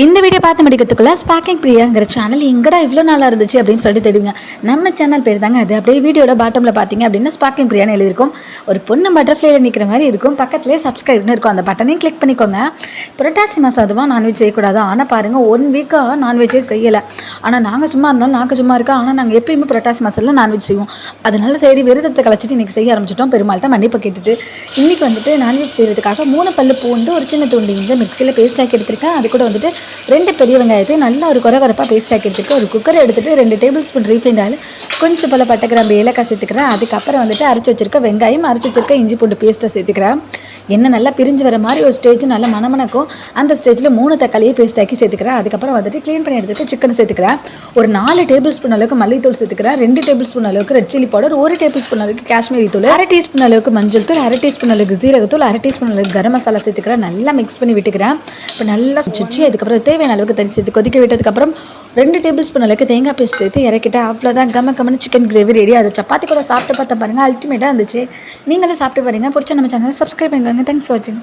இந்த வீடியோ பார்த்து முடிக்கிறதுக்குள்ள ஸ்பாக்கிங் பிரியாங்கிற சேனல் எங்கடா இவ்வளோ நாளாக இருந்துச்சு அப்படின்னு சொல்லிட்டு தெரியுங்க. நம்ம சேனல் பேர் தாங்க அது. அப்படியே வீடியோட பாட்டமில் பார்த்தீங்க அப்படின்னா ஸ்பாக்கிங் பிரியான்னு எழுதியிருக்கும். ஒரு பொண்ணு பட்டர்ஃப்ளைல நிற்கிற மாதிரி இருக்கும். பக்கத்துலேயே சப்ஸ்கிரைப்னு இருக்கும். அந்த பட்டனையும் கிளிக் பண்ணிக்கோங்க. புரட்டாசி மாதம் அதுவாக நான்வெஜ் செய்யக்கூடாது. ஆனால் பாருங்கள் ஒன் வீக்காக நான்வெஜ்ஜே செய்யலை. ஆனால் நாங்கள் சும்மா இருந்தாலும் நாங்கள் சும்மா இருக்கோம் ஆனால் நாங்கள் எப்பயுமே புரட்டாசி மாதத்தில் நான்வெஜ் செய்வோம். அதனால சரி விரதத்தை கழிச்சிட்டு இன்றைக்கி செய்ய ஆரம்பிச்சிட்டோம். பெருமாள்கிட்ட மன்னிப்பு கேட்டுட்டு. இன்றைக்கி வந்துட்டு நான்வெஜ் செய்கிறதுக்காக மூணு பல்லு பூண்டு ஒரு சின்ன தூண்டி இந்த மிக்சியில் பேஸ்ட் ஆக்கி எடுத்திருக்கேன். அது கூட வந்துட்டு ரெண்டு பெரிய வெங்காயத்தையும் நல்லா ஒரு குறை குறைப்பாக பேஸ்ட் ஆக்கி ஒரு குக்கரை எடுத்துட்டு ரெண்டு டேபிள் ஸ்பூன் ரீஃபைண்ட் ஆயில் கொஞ்சம் போல் பட்டை கிராம்பு ஏலக்காய் சேர்த்துக்கிறேன். அதுக்கப்புறம் வந்துட்டு அரைச்சி வச்சிருக்க வெங்காயம் அரைச்சி வச்சிருக்க இஞ்சி பூண்டு பேஸ்ட்டை சேர்த்துக்கிறேன். என்ன நல்லா பிரிஞ்சு வர மாதிரி ஒரு ஸ்டேஜ் நல்லா மணமணக்கும். அந்த ஸ்டேஜில் மூணு தக்காளியை பேஸ்ட் ஆக்கி சேர்த்துக்கிறேன். அதுக்கப்புறம் வந்துட்டு க்ளீன் பண்ணி எடுத்துட்டு சிக்கன் சேர்த்துக்கிறேன். ஒரு நாலு டேபிள் ஸ்பூன் அளவுக்கு மல்லித்தூள் சேர்த்துக்கிறேன். ரெண்டு டேபிள் ஸ்பூன் அளவுக்கு ரெட் சில்லி பவுடர் ஒரு டேபிள் ஸ்பூன் அளவுக்கு காஷ்மீரி தூள் அரை டீஸ்பூன் அளவுக்கு மஞ்சள் தூள் அரை டீஸ்பூன் அளவுக்கு ஜீரகத்தூள் அரை டீஸ்பூன் அளவுக்கு கரம் மசாலா சேர்த்துக்கிறேன். நல்லா மிக்ஸ் பண்ணி விட்டுக்கிறேன். இப்போ நல்லா சுச்சி அதுக்கப்புறம் தேவையான அளவுக்கு தண்ணி சேர்த்து கொதிக்க விட்டதுக்கப்புறம் ரெண்டு டேபிள் ஸ்பூன் அளவுக்கு தேங்காய் பேஸ்ட் சேர்த்து இறக்கிட்டேன் அவ்வளோதான் கம்ம கம்மனு சிக்கன் கிரேவி ரெடி அது சப்பாத்தி கூட சாப்பிட்டு பார்த்தா பாருங்கள் அல்டிமேட்டாக இருந்துச்சு. நீங்களும் சாப்பிட்டு பாருங்க. பிடிச்ச நம்ம சேனலை சப்ஸ்கிரைப் பண்ணிக்கோங்க. தேங்க்ஸ் ஃபார் வாட்சிங்